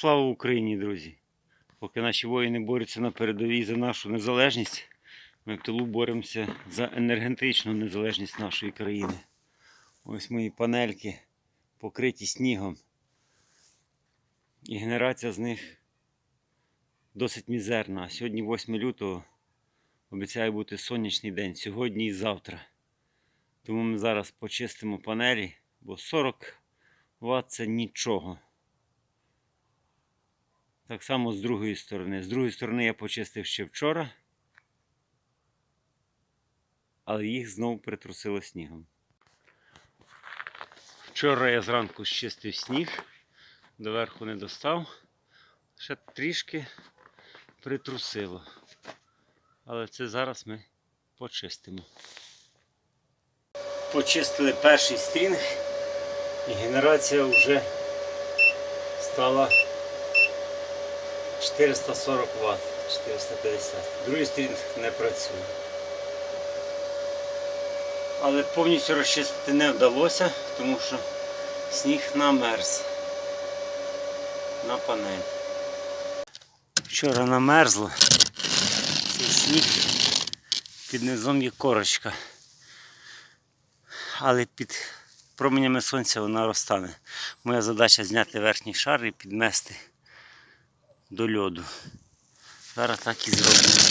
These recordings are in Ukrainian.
Слава Україні, друзі! Поки наші воїни борються на передовій за нашу незалежність, ми в тилу боремося за енергетичну незалежність нашої країни. Ось мої панельки покриті снігом. І генерація з них досить мізерна. Сьогодні 8 лютого обіцяє бути сонячний день сьогодні і завтра. Тому ми зараз почистимо панелі, бо 40 Вт це нічого. Так само з другої сторони. З другої сторони я почистив ще вчора, але їх знову притрусило снігом. Вчора я зранку щистив сніг, доверху не достав, ще трішки притрусило. Але це зараз ми почистимо. Почистили перший стрінг і генерація вже стала 440 Вт, 450. Другий стрінг не працює. Але повністю розчистити не вдалося, тому що сніг намерз на панель. Вчора намерзло. Цей сніг під низом є корочка. Але під променями сонця вона розтане. Моя задача зняти верхній шар і підмести до льоду. Зараз так і зроблю.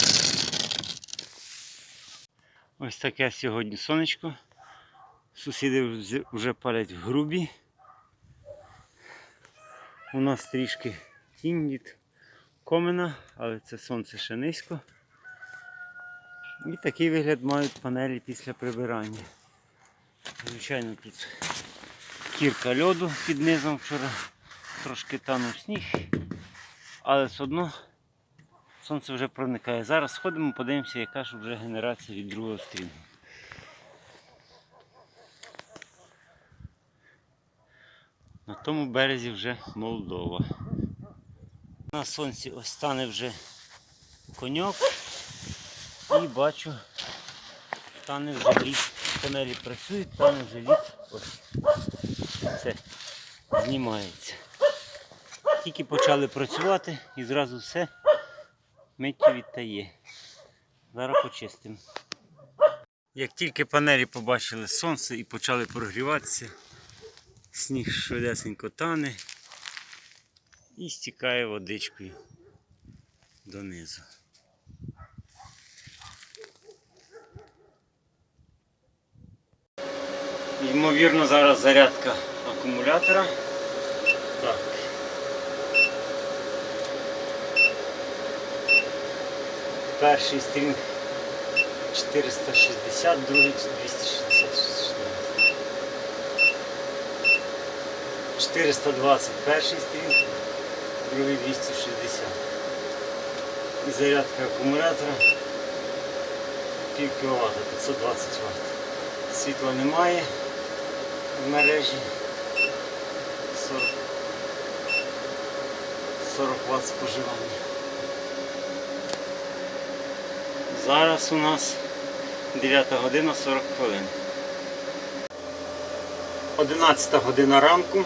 Ось таке сьогодні сонечко. Сусіди вже палять в грубі. У нас трішки тінь від комина, але це сонце ще низько. І такий вигляд мають панелі після прибирання. Звичайно, тут кірка льоду під низом вчора трошки танув сніг, але все одно сонце вже проникає. Зараз сходимо, подивимося, яка ж вже генерація від другого стріму. На тому березі вже Молдова. На сонці ось стане вже коньок і бачу, стане вже лід. Панелі працюють, стане вже лід. Ось. Все знімається. Тільки почали працювати і зразу все миттю відтає. Зараз почистимо. Як тільки панелі побачили сонце і почали прогріватися, сніг швидесенько тане і стікає водичкою донизу. Ймовірно, зараз зарядка акумулятора. Перший стрінг 460, другий 260. 420 перший стрінг, другий 260. І зарядка акумулятора пів кіловата, 520 Вт. Світла немає в мережі. 40, 40 Вт споживання. Зараз у нас 9 година 40 хвилин. 11 година ранку.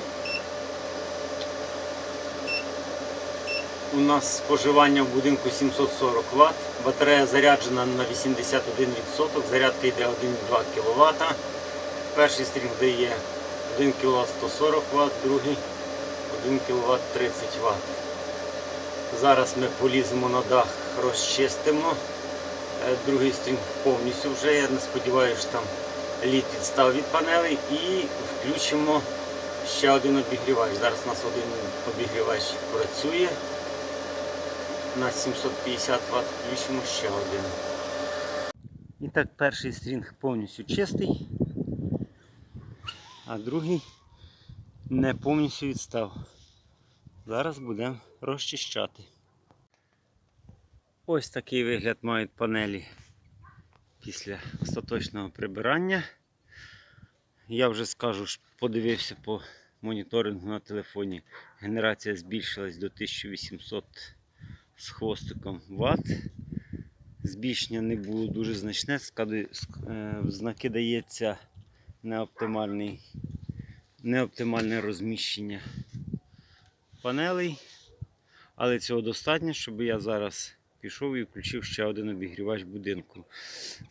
У нас споживання в будинку 740 Вт. Батарея заряджена на 81%, зарядка йде 1,2 кВт. Перший стрім дає 1 кВт 140 Вт, другий 1 кВт 30 Вт. Зараз ми поліземо на дах, розчистимо. Е, Другий стрім повністю вже, я не сподіваюся, там лід відстав від панелей і включимо ще один обігрівач. Зараз у нас один обігрівач працює. На 750 Вт включимо ще один. І так, перший стрінг повністю чистий, а другий не повністю відстав. Зараз будемо розчищати. Ось такий вигляд мають панелі після остаточного прибирання. Я вже скажу, подивився по моніторингу на телефоні. Генерація збільшилась до 1800 з хвостиком Вт. Збільшення не було дуже значне, е, знаки дається неоптимальне розміщення панелей. Але цього достатньо, щоб я зараз пішов і включив ще один обігрівач будинку.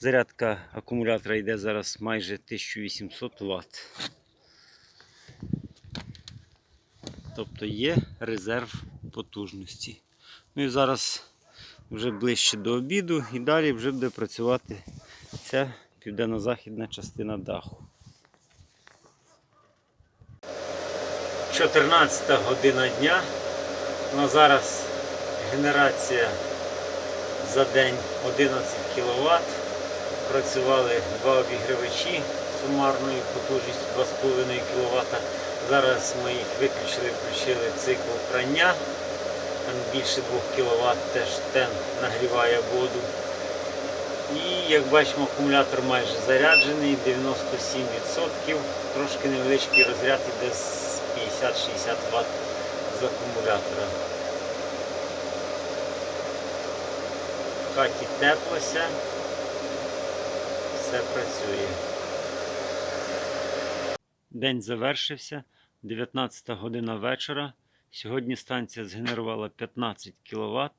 Зарядка акумулятора йде зараз майже 1800 Вт. Тобто є резерв потужності. Ну і зараз вже ближче до обіду і далі вже буде працювати ця південно-західна частина даху. 14 година дня. На зараз генерація за день 11 кВт. Працювали два обігрівачі сумарною потужністю 2,5 кВт. Зараз ми їх виключили, включили цикл прання. Там більше 2 кВт теж тен нагріває воду. І як бачимо, акумулятор майже заряджений, 97%. Трошки невеличкий розряд іде з 50-60 Вт з акумулятора. В хаті теплося, все працює. День завершився, 19 година вечора. Сьогодні станція згенерувала 15 кВт,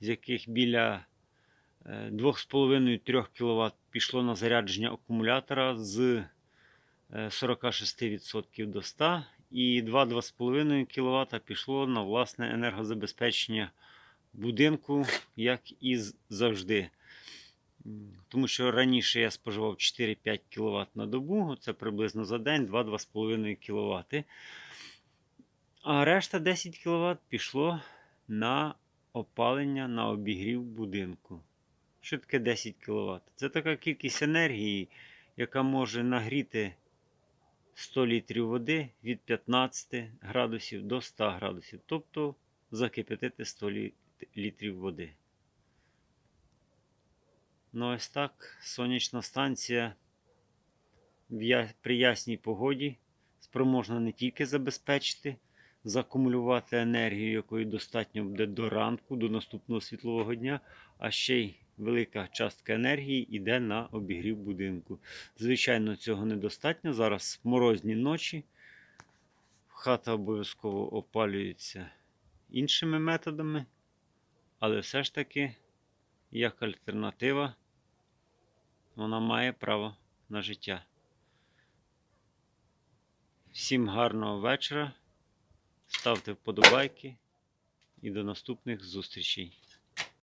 з яких біля 2,5-3 кВт пішло на зарядження акумулятора з е, 46% до 100 і 2-2,5 кВт пішло на власне енергозабезпечення будинку, як і завжди. Тому що раніше я споживав 4-5 кВт на добу, це приблизно за день 2-2,5 кВт. А решта 10 кВт пішло на опалення, на обігрів будинку. Що таке 10 кВт? Це така кількість енергії, яка може нагріти 100 літрів води від 15 градусів до 100 градусів. Тобто закипятити 100 лі- літрів води. Ну ось так, сонячна станція при ясній погоді спроможна не тільки забезпечити, закумулювати енергію, якої достатньо буде до ранку, до наступного світлового дня, а ще й велика частка енергії йде на обігрів будинку. Звичайно, цього недостатньо. Зараз морозні ночі. Хата обов'язково опалюється іншими методами, але все ж таки, як альтернатива, вона має право на життя. Всім гарного вечора. Ставте вподобайки і до наступних зустрічей.